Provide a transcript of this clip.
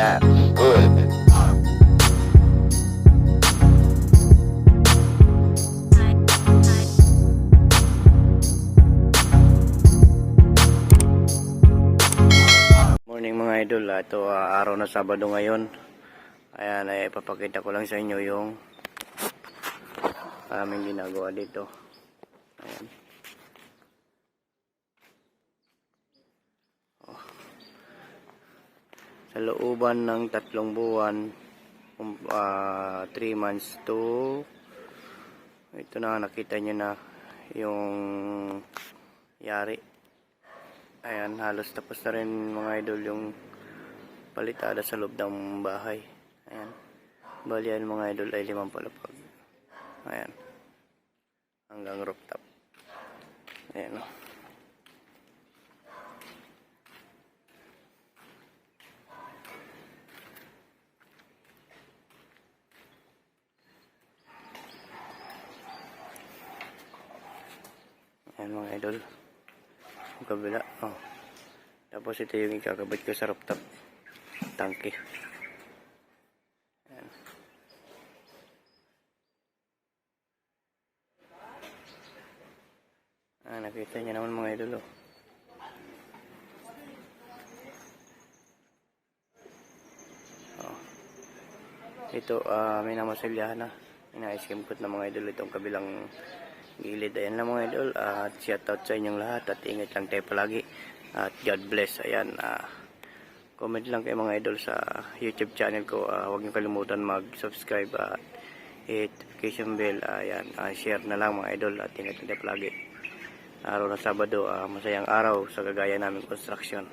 bad. Good. Morning mga idol, ito uh, araw na Sabado ngayon. Ayan, ay papakita ko lang sa inyo yung aming ginagawa dito. Ayan. Sa looban ng tatlong buwan, 3 months to ito na nakita nyo na yung yari. Ayan halos tapos na rin mga idol yung palitada sa loob ng bahay. Ayan. Bali yan mga idol ay limang palapag. Ayan. Hanggang rooftop. Ayan o ayan mga idol yung kabila oh. tapos ito yung ikakabit ko sa rooftop tangke ayan. ah nakita niyo naman mga idol oh. Oh. ito ah may namasilyahan na ina-skim na mga idol itong kabilang gilid. Ayan lang mga idol. At shout out sa inyong lahat. At ingat lang tayo palagi. At God bless. Ayan ah comment lang kayo mga idol sa YouTube channel ko. Ah, huwag niyo kalimutan mag subscribe at hit notification bell. Ayan ah, share na lang mga idol. At ingat lang tayo palagi. Araw ng Sabado ah, masayang araw sa gagaya namin construction